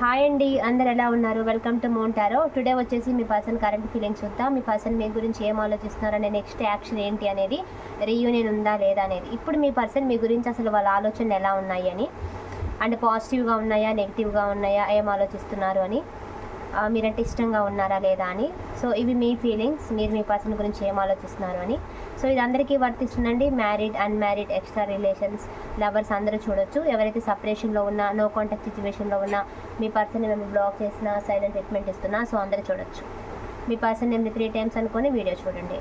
Hi అండి అందరు ఎలా ఉన్నారు? వెల్కమ్ టు మోంటారో టుడే వచ్చేసి మీ పర్సన్ కరెంట్ ఫీలింగ్స్ చూద్దాం. మీ పర్సన్ మీ గురించి ఏం ఆలోచిస్తున్నారనే నెక్స్ట్ యాక్షన్ ఏంటి అనేది రీయూనియన్ ఉందా లేదా అనేది. ఇప్పుడు మీ పర్సన్ మీ గురించి అసలు వాళ్ళ ఆలోచనలు ఎలా ఉన్నాయి అని అండ్ పాజిటివ్గా ఉన్నాయా నెగిటివ్గా ఉన్నాయా ఏం ఆలోచిస్తున్నారు అని మీరంటే ఇష్టంగా ఉన్నారా లేదా అని. సో ఇవి మీ ఫీలింగ్స్ మీరు మీ పర్సన్ గురించి ఏం ఆలోచిస్తున్నారు అని. సో ఇది అందరికీ వర్తిస్తుందండి. Married unmarried extra relations lovers అందరూ చూడొచ్చు. ఎవరైతే సపరేషన్లో ఉన్నా నో కాంటాక్ట్ సిచ్యువేషన్లో ఉన్నా మీ పర్సన్ మేము బ్లాక్ చేసినా సైలెంట్ ట్రీట్మెంట్ ఇస్తున్నా సో అందరూ చూడొచ్చు. మీ పర్సన్ నేమ్ని త్రీ టైమ్స్ అనుకొని వీడియో చూడండి.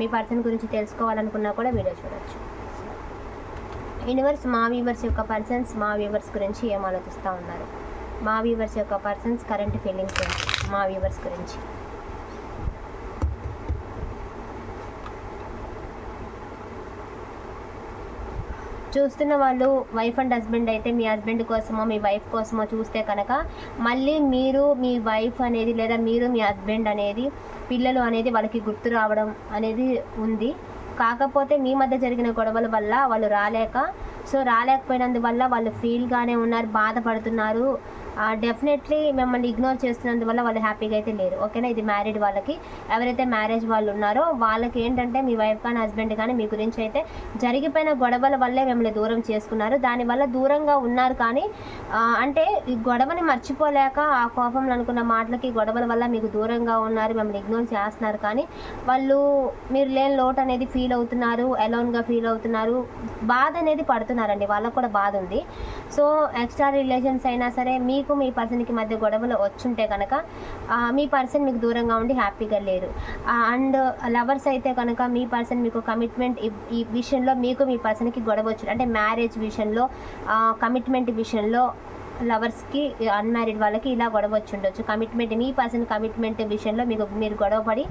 మీ పర్సన్ గురించి తెలుసుకోవాలనుకున్నా కూడా వీడియో చూడొచ్చు. యూనివర్స్ మా వ్యూవర్స్ యొక్క పర్సన్స్ మా వ్యూవర్స్ గురించి ఏం ఆలోచిస్తూ ఉన్నారు? మా వ్యూవర్స్ యొక్క పర్సన్స్ కరెంట్ ఫీలింగ్స్ మా వ్యూవర్స్ గురించి. చూస్తున్న వాళ్ళు వైఫ్ అండ్ హస్బెండ్ అయితే మీ హస్బెండ్ కోసమో మీ వైఫ్ కోసమో చూస్తే కనుక మళ్ళీ మీరు మీ వైఫ్ అనేది లేదా మీరు మీ హస్బెండ్ అనేది పిల్లలు అనేది వాళ్ళకి గుర్తు రావడం అనేది ఉంది. కాకపోతే మీ మధ్య జరిగిన గొడవల వల్ల వాళ్ళు రాలేక సో రాలేకపోయినందువల్ల వాళ్ళు ఫీల్గానే ఉన్నారు బాధపడుతున్నారు. డెఫినెట్లీ మిమ్మల్ని ఇగ్నోర్ చేస్తున్నందువల్ల వాళ్ళు హ్యాపీగా అయితే లేరు. ఓకేనా ఇది మ్యారీడ్ వాళ్ళకి. ఎవరైతే మ్యారేజ్ వాళ్ళు ఉన్నారో వాళ్ళకి ఏంటంటే మీ వైఫ్ కానీ హస్బెండ్ కానీ మీ గురించి అయితే జరిగిపోయిన గొడవల వల్లే మిమ్మల్ని దూరం చేసుకున్నారు. దానివల్ల దూరంగా ఉన్నారు కానీ అంటే ఈ గొడవని మర్చిపోలేక ఆ కోపంలో అనుకున్న మాటలకి గొడవల వల్ల మీకు దూరంగా ఉన్నారు మిమ్మల్ని ఇగ్నోర్ చేస్తున్నారు కానీ వాళ్ళు మీరు లేని లోటు అనేది ఫీల్ అవుతున్నారు అలోన్గా ఫీల్ అవుతున్నారు. బాధ అనేది పడుతున్నారండి. వాళ్ళకు కూడా బాధ ఉంది. సో ఎక్స్ట్రా రిలేషన్స్ అయినా సరే మీకు మీ పర్సన్కి మధ్య గొడవలు వచ్చుంటే కనుక మీ పర్సన్ మీకు దూరంగా ఉండి హ్యాపీగా లేరు. అండ్ లవర్స్ అయితే కనుక మీ పర్సన్ మీకు కమిట్మెంట్ ఈ విషయంలో మీకు మీ పర్సన్కి గొడవ వచ్చు అంటే మ్యారేజ్ విషయంలో కమిట్మెంట్ విషయంలో లవర్స్కి అన్మ్యారీడ్ వాళ్ళకి ఇలా గొడవ వచ్చి ఉండొచ్చు కమిట్మెంట్ మీ పర్సన్ కమిట్మెంట్ విషయంలో మీకు మీరు గొడవపడి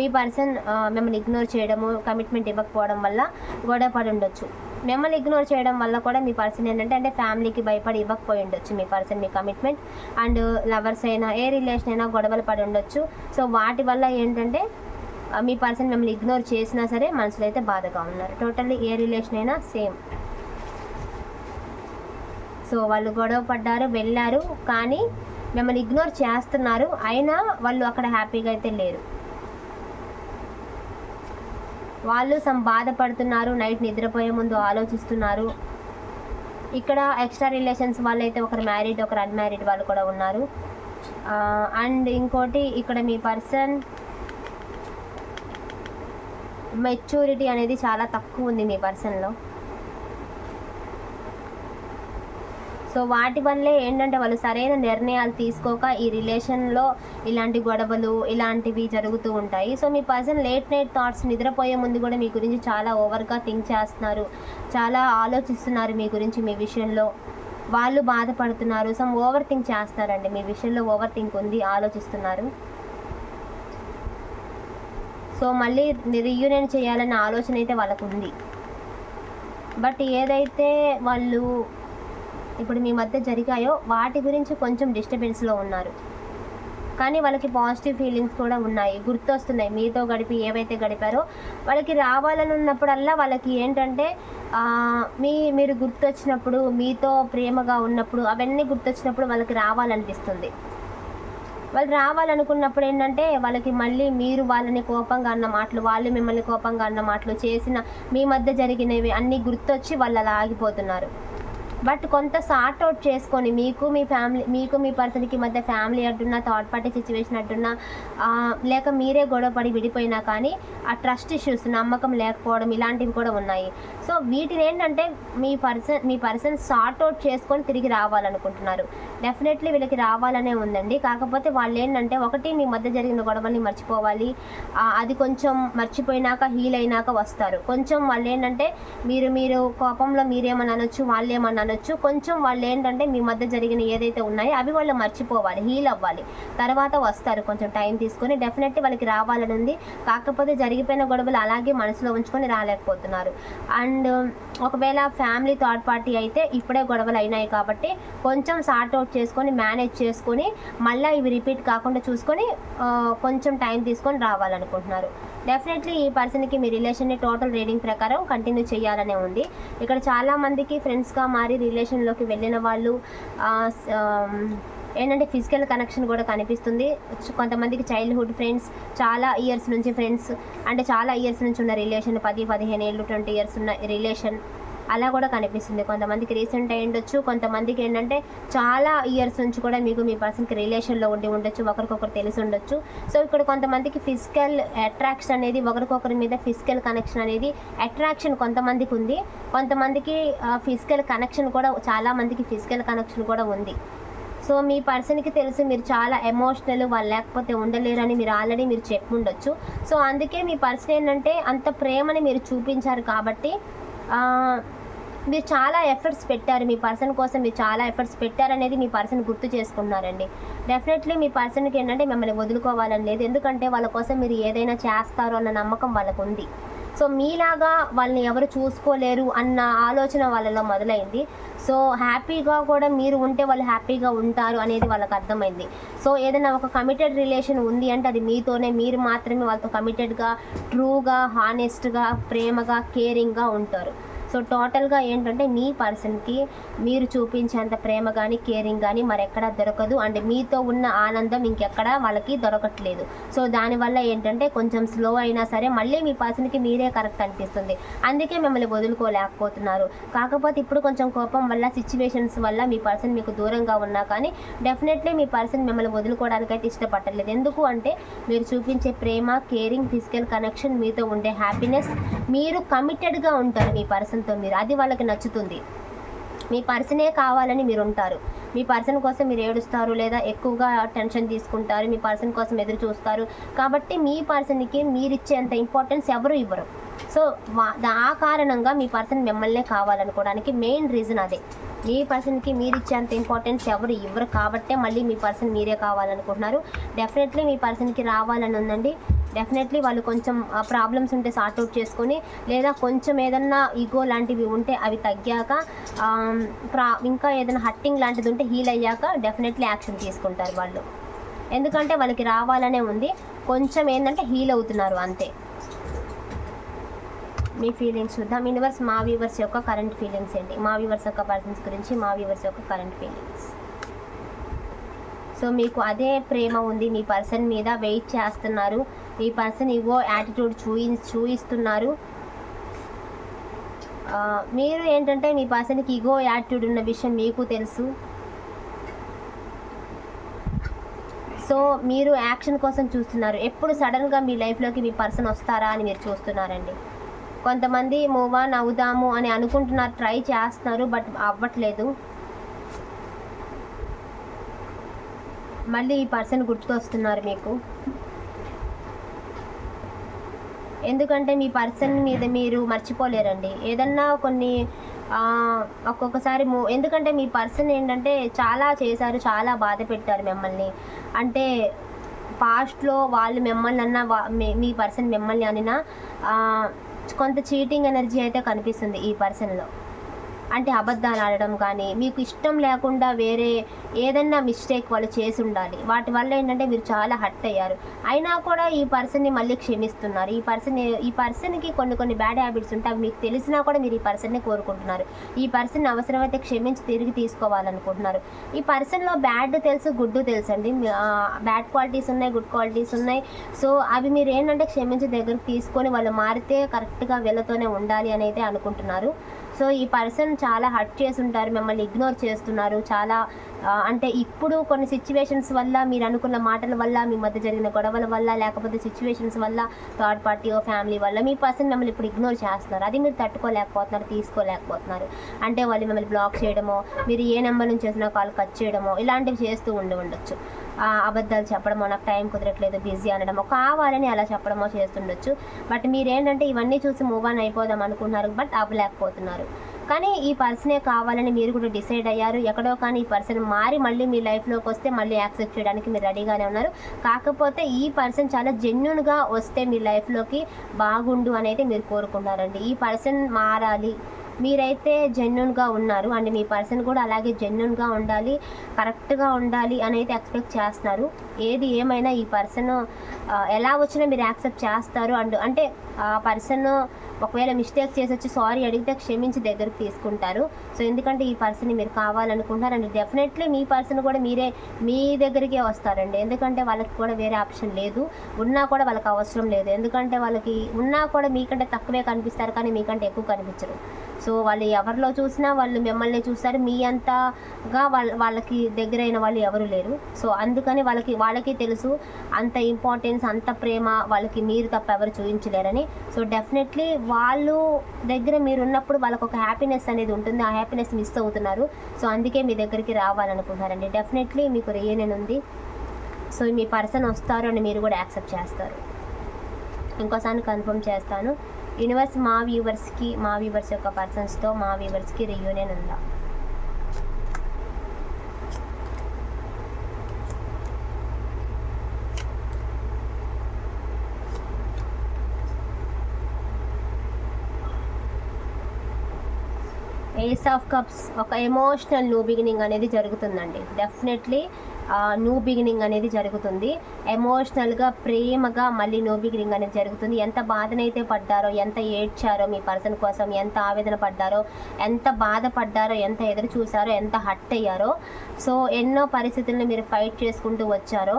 మీ పర్సన్ మిమ్మల్ని ఇగ్నోర్ చేయడము కమిట్మెంట్ ఇవ్వకపోవడం వల్ల గొడవపడి ఉండొచ్చు. మిమ్మల్ని ఇగ్నోర్ చేయడం వల్ల కూడా మీ పర్సన్ ఏంటంటే అంటే ఫ్యామిలీకి భయపడి ఇవ్వకపోయి ఉండొచ్చు. మీ పర్సన్ మీ కమిట్మెంట్ అండ్ లవర్స్ అయినా ఏ రిలేషన్ అయినా గొడవలు పడి ఉండొచ్చు. సో వాటి వల్ల ఏంటంటే మీ పర్సన్ మిమ్మల్ని ఇగ్నోర్ చేసినా సరే మనసులో అయితే బాధగా ఉన్నారు. టోటల్లీ ఏ రిలేషన్ అయినా సేమ్ సో వాళ్ళు గొడవ పడ్డారు వెళ్ళారు కానీ మిమ్మల్ని ఇగ్నోర్ చేస్తున్నారు. అయినా వాళ్ళు అక్కడ హ్యాపీగా అయితే లేరు. వాళ్ళు సమ్ బాధపడుతున్నారు నైట్ నిద్రపోయే ముందు ఆలోచిస్తున్నారు. ఇక్కడ ఎక్స్ట్రా రిలేషన్స్ వాళ్ళు అయితే ఒకరు మ్యారీడ్ ఒకరు అన్మ్యారీడ్ వాళ్ళు కూడా ఉన్నారు. అండ్ ఇంకోటి ఇక్కడ మీ పర్సన్ మెచ్యూరిటీ అనేది చాలా తక్కువ ఉంది మీ పర్సన్లో. సో వాటి వల్లే ఏంటంటే వాళ్ళు సరైన నిర్ణయాలు తీసుకోక ఈ రిలేషన్లో ఇలాంటి గొడవలు ఇలాంటివి జరుగుతూ ఉంటాయి. సో మీ పర్సన్ లేట్ నైట్ థాట్స్ నిద్రపోయే ముందు కూడా మీ గురించి చాలా ఓవర్గా థింక్ చేస్తున్నారు. చాలా ఆలోచిస్తున్నారు మీ గురించి మీ విషయంలో. వాళ్ళు బాధపడుతున్నారు. సమ్ ఓవర్ థింక్ చేస్తారండి మీ విషయంలో ఓవర్ థింక్ ఉంది. ఆలోచిస్తున్నారు. సో మళ్ళీ రీయూనియన్ చేయాలన్న ఆలోచన అయితే వాళ్ళకు ఉంది బట్ ఏదైతే వాళ్ళు ఇప్పుడు మీ మధ్య జరిగాయో వాటి గురించి కొంచెం డిస్టర్బెన్స్లో ఉన్నారు. కానీ వాళ్ళకి పాజిటివ్ ఫీలింగ్స్ కూడా ఉన్నాయి. గుర్తొస్తున్నాయి. మీతో గడిపి ఏవైతే గడిపారో వాళ్ళకి రావాలని ఉన్నప్పుడల్లా వాళ్ళకి ఏంటంటే మీ మీరు గుర్తొచ్చినప్పుడు మీతో ప్రేమగా ఉన్నప్పుడు అవన్నీ గుర్తొచ్చినప్పుడు వాళ్ళకి రావాలనిపిస్తుంది. వాళ్ళు రావాలనుకున్నప్పుడు ఏంటంటే వాళ్ళకి మళ్ళీ మీరు వాళ్ళని కోపంగా అన్న మాటలు వాళ్ళు మిమ్మల్ని కోపంగా అన్న మాటలు చేసిన మీ మధ్య జరిగినవి అన్నీ గుర్తొచ్చి వాళ్ళు అలా ఆగిపోతున్నారు. బట్ కొంత సార్ట్ అవుట్ చేసుకొని మీకు మీ ఫ్యామిలీ మీకు మీ పర్సన్కి మధ్య ఫ్యామిలీ అంటున్నా థర్డ్ పార్టీ సిచ్యువేషన్ అంటున్నా లేక మీరే గొడవపడి విడిపోయినా కానీ ఆ ట్రస్ట్ ఇష్యూస్ నమ్మకం లేకపోవడం ఇలాంటివి కూడా ఉన్నాయి. సో వీటిని ఏంటంటే మీ పర్సన్ మీ పర్సన్ సార్ట్ అవుట్ చేసుకొని తిరిగి రావాలనుకుంటున్నారు. డెఫినెట్లీ వీళ్ళకి రావాలనే ఉందండి. కాకపోతే వాళ్ళు ఏంటంటే ఒకటి మీ మధ్య జరిగిన గొడవల్ని మర్చిపోవాలి. అది కొంచెం మర్చిపోయినాక హీల్ అయినాక వస్తారు. కొంచెం వాళ్ళు ఏంటంటే మీరు మీరు కోపంలో మీరేమని అనొచ్చు వాళ్ళు ఏమని అనొచ్చు. కొంచెం వాళ్ళు ఏంటంటే మీ మధ్య జరిగిన ఏదైతే ఉన్నాయో అవి వాళ్ళు మర్చిపోవాలి హీల్ అవ్వాలి. తర్వాత వస్తారు కొంచెం టైం తీసుకొని. డెఫినెట్లీ వాళ్ళకి రావాలని ఉంది. కాకపోతే జరిగిపోయిన గొడవలు అలాగే మనసులో ఉంచుకొని రాలేకపోతున్నారు. అండ్ అండ్ ఒకవేళ ఫ్యామిలీ థర్డ్ పార్టీ అయితే ఇప్పుడే గొడవలు అయినాయి కాబట్టి కొంచెం సార్ట్ అవుట్ చేసుకొని మేనేజ్ చేసుకొని మళ్ళీ ఇవి రిపీట్ కాకుండా చూసుకొని కొంచెం టైం తీసుకొని రావాలనుకుంటున్నారు. డెఫినెట్లీ ఈ పర్సన్కి మీ రిలేషన్ని టోటల్ రీడింగ్ ప్రకారం కంటిన్యూ చేయాలనే ఉంది. ఇక్కడ చాలామందికి ఫ్రెండ్స్గా మారి రిలేషన్లోకి వెళ్ళిన వాళ్ళు ఏంటంటే ఫిజికల్ కనెక్షన్ కూడా కనిపిస్తుంది. కొంతమందికి చైల్డ్హుడ్ ఫ్రెండ్స్ చాలా ఇయర్స్ నుంచి ఫ్రెండ్స్ అంటే చాలా ఇయర్స్ నుంచి ఉన్న రిలేషన్ పది పదిహేను ఏళ్ళు ట్వంటీ ఇయర్స్ ఉన్న రిలేషన్ అలా కూడా కనిపిస్తుంది. కొంతమందికి రీసెంట్ అయి ఉండొచ్చు కొంతమందికి ఏంటంటే చాలా ఇయర్స్ నుంచి కూడా మీకు మీ పర్సన్కి రిలేషన్లో ఉండి ఉండొచ్చు ఒకరికొకరు తెలిసి ఉండొచ్చు. సో ఇక్కడ కొంతమందికి ఫిజికల్ అట్రాక్షన్ అనేది ఒకరికొకరి మీద ఫిజికల్ కనెక్షన్ అనేది అట్రాక్షన్ కొంతమందికి ఉంది. కొంతమందికి ఫిజికల్ కనెక్షన్ కూడా చాలా మందికి ఫిజికల్ కనెక్షన్ కూడా ఉంది. సో మీ పర్సన్కి తెలుసు మీరు చాలా ఎమోషనల్ వాళ్ళు లేకపోతే ఉండలేరని మీరు ఆల్రెడీ మీరు చెప్పి ఉండొచ్చు సో అందుకే మీ పర్సన్ ఏంటంటే అంత ప్రేమని మీరు చూపించారు కాబట్టి మీరు చాలా ఎఫర్ట్స్ పెట్టారు. మీ పర్సన్ కోసం మీరు చాలా ఎఫర్ట్స్ పెట్టారనేది మీ పర్సన్ గుర్తు చేసుకున్నారండి. డెఫినెట్లీ మీ పర్సన్కి ఏంటంటే మిమ్మల్ని వదులుకోవాలని లేదు. ఎందుకంటే వాళ్ళ కోసం మీరు ఏదైనా చేస్తారు అన్న నమ్మకం వాళ్ళకు ఉంది సో మీలాగా వాళ్ళని ఎవరు చూసుకోలేరు అన్న ఆలోచన వాళ్ళలో మొదలైంది. సో హ్యాపీగా కూడా మీరు ఉంటే వాళ్ళు హ్యాపీగా ఉంటారు అనేది వాళ్ళకి అర్థమైంది. సో ఏదైనా ఒక కమిటెడ్ రిలేషన్ ఉంది అంటే అది మీతోనే మీరు మాత్రమే వాళ్ళతో కమిటెడ్గా ట్రూగా హానెస్ట్గా ప్రేమగా కేరింగ్గా ఉంటారు. సో టోటల్గా ఏంటంటే మీ పర్సన్కి మీరు చూపించేంత ప్రేమ కానీ కేరింగ్ కానీ మరెక్కడా దొరకదు. అండ్ మీతో ఉన్న ఆనందం ఇంకెక్కడా వాళ్ళకి దొరకట్లేదు. సో దానివల్ల ఏంటంటే కొంచెం స్లో అయినా సరే మళ్ళీ మీ పర్సన్కి మీరే కరెక్ట్ అనిపిస్తుంది. అందుకే మిమ్మల్ని వదులుకోలేకపోతున్నారు. కాకపోతే ఇప్పుడు కొంచెం కోపం వల్ల సిచ్యువేషన్స్ వల్ల మీ పర్సన్ మీకు దూరంగా ఉన్నా కానీ డెఫినెట్లీ మీ పర్సన్ మిమ్మల్ని వదులుకోవడానికి అయితే ఇష్టపడలేదు ఎందుకు అంటే మీరు చూపించే ప్రేమ కేరింగ్ ఫిజికల్ కనెక్షన్ మీతో ఉండే హ్యాపీనెస్ మీరు కమిటెడ్గా ఉంటారు మీ పర్సన్ పర్సన్తో మీరు అది వాళ్ళకి నచ్చుతుంది. మీ పర్సనే కావాలని మీరు ఉంటారు మీ పర్సన్ కోసం మీరు ఏడుస్తారు లేదా ఎక్కువగా టెన్షన్ తీసుకుంటారు. మీ పర్సన్ కోసం ఎదురు చూస్తారు. కాబట్టి మీ పర్సన్కి మీరు ఇచ్చేంత ఇంపార్టెన్స్ ఎవరు ఇవ్వరు. సో వా- దా- ఆ కారణంగా మీ పర్సన్ మిమ్మల్నే కావాలనుకోవడానికి మెయిన్ రీజన్ అదే. మీ పర్సన్కి మీరు ఇచ్చేంత ఇంపార్టెన్స్ ఎవరు ఇవ్వరు కాబట్టే మళ్ళీ మీ పర్సన్ మీరే కావాలనుకుంటున్నారు. డెఫినెట్లీ మీ పర్సన్కి రావాలని ఉందండి డెఫినెట్లీ వాళ్ళు కొంచెం ప్రాబ్లమ్స్ ఉంటే సార్ట్ అవుట్ చేసుకొని లేదా కొంచెం ఏదన్నా ఈగో లాంటివి ఉంటే అవి తగ్గాక ప్రా ఇంకా ఏదైనా హట్టింగ్ లాంటిది ఉంటే హీల్ అయ్యాక డెఫినెట్లీ యాక్షన్ తీసుకుంటారు వాళ్ళు. ఎందుకంటే వాళ్ళకి రావాలనే ఉంది. కొంచెం ఏంటంటే హీల్ అవుతున్నారు అంతే. మీ ఫీలింగ్స్ చూద్దాం. యూనివర్స్ మా వ్యూవర్స్ యొక్క కరెంట్ ఫీలింగ్స్ ఏంటి? మా వ్యూవర్స్ యొక్క పర్సన్స్ గురించి మా వ్యూవర్స్ యొక్క కరెంట్ ఫీలింగ్స్ సో మీకు అదే ప్రేమ ఉంది. మీ పర్సన్ మీద వెయిట్ చేస్తున్నారు. ఈ పర్సన్ ఇవో యాటిట్యూడ్ చూయి చూయిస్తున్నారు. మీరు ఏంటంటే మీ పర్సన్కి ఇగో యాటిట్యూడ్ ఉన్న విషయం మీకు తెలుసు. సో మీరు యాక్షన్ కోసం చూస్తున్నారు. ఎప్పుడు సడన్గా మీ లైఫ్లోకి మీ పర్సన్ వస్తారా అని మీరు చూస్తున్నారండి. కొంతమంది మూవ్ ఆన్ అవుదాము అని అనుకుంటున్నారు ట్రై చేస్తున్నారు బట్ అవ్వట్లేదు. మళ్ళీ ఈ పర్సన్ గుర్తుకొస్తున్నారు మీకు. ఎందుకంటే మీ పర్సన్ మీద మీరు మర్చిపోలేరండి. ఏదన్నా కొన్ని ఒక్కొక్కసారి ఎందుకంటే మీ పర్సన్ ఏంటంటే చాలా చేశారు చాలా బాధ పెట్టారు మిమ్మల్ని. అంటే పాస్ట్లో వాళ్ళు మిమ్మల్ని అన్న మీ- పర్సన్ మిమ్మల్ని అనినా కొంత చీటింగ్ ఎనర్జీ అయితే కనిపిస్తుంది ఈ పర్సన్లో. అంటే అబద్ధాలు ఆడడం కానీ మీకు ఇష్టం లేకుండా వేరే ఏదన్నా మిస్టేక్ వాళ్ళు చేసి ఉండాలి వాటి వల్ల ఏంటంటే మీరు చాలా హర్ట్ అయ్యారు. అయినా కూడా ఈ పర్సన్ని మళ్ళీ క్షమిస్తున్నారు. ఈ పర్సన్ ఈ పర్సన్కి కొన్ని కొన్ని బ్యాడ్ హ్యాబిట్స్ ఉంటాయి. అవి మీకు తెలిసినా కూడా మీరు ఈ పర్సన్ని కోరుకుంటున్నారు. ఈ పర్సన్ అవసరమైతే క్షమించి తిరిగి తీసుకోవాలనుకుంటున్నారు. ఈ పర్సన్లో బ్యాడ్ తెలుసు గుడ్ తెలుసు అండి బ్యాడ్ క్వాలిటీస్ ఉన్నాయి గుడ్ క్వాలిటీస్ ఉన్నాయి. సో అవి మీరు ఏంటంటే క్షమించి దగ్గరికి తీసుకొని వాళ్ళు మారితే కరెక్ట్గా వీళ్ళతోనే ఉండాలి అని అయితే అనుకుంటున్నారు. సో ఈ పర్సన్ చాలా హర్ట్ చేసి ఉంటారు మిమ్మల్ని ఇగ్నోర్ చేస్తున్నారు. చాలా అంటే ఇప్పుడు కొన్ని సిచ్యువేషన్స్ వల్ల మీరు అనుకున్న మాటల వల్ల మీ మధ్య జరిగిన గొడవల వల్ల లేకపోతే సిచ్యువేషన్స్ వల్ల థర్డ్ పార్టీ ఫ్యామిలీ వల్ల మీ పర్సన్ మిమ్మల్ని ఇప్పుడు ఇగ్నోర్ చేస్తున్నారు. అది మీరు తట్టుకోలేకపోతున్నారు తీసుకోలేకపోతున్నారు. అంటే వాళ్ళు మిమ్మల్ని బ్లాక్ చేయడమో మీరు ఏ నెంబర్ నుంచి చేసినా కాల్ కట్ చేయడమో ఇలాంటివి చేస్తూ ఉండి ఉండొచ్చు. అబద్ధాలు చెప్పడమో నాకు టైం కుదరట్లేదు బిజీ అనడమో కావాలని అలా చెప్పడమో చేస్తుండొచ్చు. బట్ మీరేంటంటే ఇవన్నీ చూసి మూవ్ ఆన్ అయిపోదాం అనుకున్నారు బట్ అవ్వలేకపోతున్నారు. కానీ ఈ పర్సనే కావాలని మీరు కూడా డిసైడ్ అయ్యారు. ఎక్కడో కానీ ఈ పర్సన్ మారి మళ్ళీ మీ లైఫ్లోకి వస్తే మళ్ళీ యాక్సెప్ట్ చేయడానికి మీరు రెడీగానే ఉన్నారు. కాకపోతే ఈ పర్సన్ చాలా జెన్యున్గా వస్తే మీ లైఫ్లోకి బాగుండు అనేది మీరు కోరుకున్నారండి ఈ పర్సన్ మారాలి మీరైతే జెన్యున్గా ఉన్నారు అండ్ మీ పర్సన్ కూడా అలాగే జెన్యున్గా ఉండాలి కరెక్ట్గా ఉండాలి అని అయితే ఎక్స్పెక్ట్ చేస్తున్నారు. ఏది ఏమైనా ఈ పర్సన్ ఎలా వచ్చినా మీరు యాక్సెప్ట్ చేస్తారు అండ్ అంటే ఆ పర్సన్ ఒకవేళ మిస్టేక్ చేసి వచ్చి సారీ అడిగితే క్షమించి దగ్గరకు తీసుకుంటారు. సో ఎందుకంటే ఈ పర్సన్ని మీరు కావాలనుకుంటారు అండ్ డెఫినెట్లీ మీ పర్సన్ కూడా మీరే మీ దగ్గరికే వస్తారండి. ఎందుకంటే వాళ్ళకి కూడా వేరే ఆప్షన్ లేదు. ఉన్నా కూడా వాళ్ళకి అవసరం లేదు. ఎందుకంటే వాళ్ళకి ఉన్నా కూడా మీకంటే తక్కువే కనిపిస్తారు కానీ మీకంటే ఎక్కువ కనిపించరు. సో వాళ్ళు ఎవరిలో చూసినా వాళ్ళు మిమ్మల్ని చూస్తారు. మీ అంతగా వాళ్ళ వాళ్ళకి దగ్గరైన వాళ్ళు ఎవరు లేరు. సో అందుకని వాళ్ళకి వాళ్ళకి తెలుసు అంత ఇంపార్టెన్స్ అంత ప్రేమ వాళ్ళకి మీరు తప్ప ఎవరు చూపించలేరని. సో డెఫినెట్లీ వాళ్ళు దగ్గర మీరు ఉన్నప్పుడు వాళ్ళకి ఒక హ్యాపీనెస్ అనేది ఉంటుంది. ఆ హ్యాపీనెస్ మిస్ అవుతున్నారు. సో అందుకే మీ దగ్గరికి రావాలనుకుంటున్నారండి. డెఫినెట్లీ మీకు రియన్ ఉంది. సో మీ పర్సన్ వస్తారు అని మీరు కూడా యాక్సెప్ట్ చేస్తారు. ఇంకోసారి కన్ఫర్మ్ చేస్తాను. యూనివర్స్ మా వ్యూవర్స్కి మా వ్యూవర్స్ యొక్క పర్సన్స్తో మా వ్యూవర్స్కి రియూనియన్ ఉందా? ఏస్ ఆఫ్ కప్స్ ఒక ఎమోషనల్ న్యూ బిగినింగ్ అనేది జరుగుతుందండి. డెఫినెట్లీ న్యూ బిగినింగ్ అనేది జరుగుతుంది. ఎమోషనల్గా ప్రేమగా మళ్ళీ న్యూ బిగినింగ్ అనేది జరుగుతుంది. ఎంత బాధనైతే పడ్డారో ఎంత ఏడ్చారో మీ పర్సన్ కోసం ఎంత ఆవేదన పడ్డారో ఎంత బాధపడ్డారో ఎంత ఎదురు చూసారో ఎంత హట్ అయ్యారో సో ఎన్నో పరిస్థితులను మీరు ఫైట్ చేసుకుంటూ వచ్చారో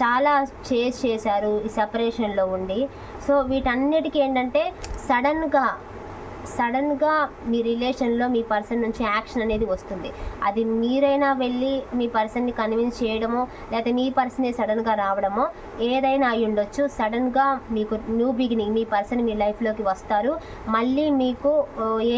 చాలా చేసి చేశారు ఈ సపరేషన్లో ఉండి. సో వీటన్నిటికీ ఏంటంటే సడన్గా సడన్గా మీ రిలేషన్లో మీ పర్సన్ నుంచి యాక్షన్ అనేది వస్తుంది. అది మీరైనా వెళ్ళి మీ పర్సన్ని కన్విన్స్ చేయడమో లేకపోతే మీ పర్సనే సడన్గా రావడమో ఏదైనా అయి ఉండొచ్చు. సడన్గా మీకు న్యూ బిగినింగ్ మీ పర్సన్ మీ లైఫ్లోకి వస్తారు. మళ్ళీ మీకు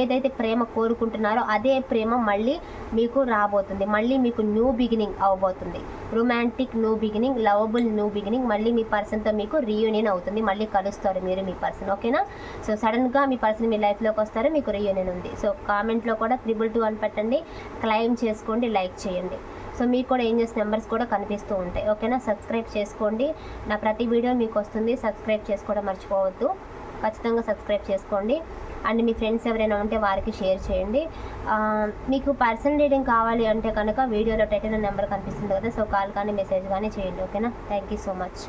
ఏదైతే ప్రేమ కోరుకుంటున్నారో అదే ప్రేమ మళ్ళీ మీకు రాబోతుంది. మళ్ళీ మీకు న్యూ బిగినింగ్ అవబోతుంది. Romantic new beginning lovable new beginning మళ్ళీ మీ పర్సన్తో మీకు రీయూనియన్ అవుతుంది. మళ్ళీ కలుస్తారు మీరు మీ పర్సన్. ఓకేనా? సో సడన్గా మీ పర్సన్ మీ లైఫ్లోకి వస్తారో మీకు రీయూనియన్ ఉంది. సో కామెంట్లో కూడా త్రిబుల్ టూ అని పెట్టండి. క్లైమ్ చేసుకోండి లైక్ చేయండి. సో మీకు కూడా ఏం ఏంజెస్ నెంబర్స్ కూడా కనిపిస్తూ ఉంటాయి. ఓకేనా సబ్స్క్రైబ్ చేసుకోండి. నా ప్రతి వీడియో మీకు వస్తుంది. సబ్స్క్రైబ్ చేసుకోవడం మర్చిపోవద్దు. ఖచ్చితంగా సబ్స్క్రైబ్ చేసుకోండి. అండ్ మీ ఫ్రెండ్స్ ఎవరైనా ఉంటే వారికి షేర్ చేయండి. మీకు పర్సనల్ రీడింగ్ కావాలి అంటే కనుక వీడియోలో టైటిల్ నెంబర్ కనిపిస్తుంది కదా? సో కాల్ కానీ మెసేజ్ కానీ చేయండి. ఓకేనా థ్యాంక్ యూ సో మచ్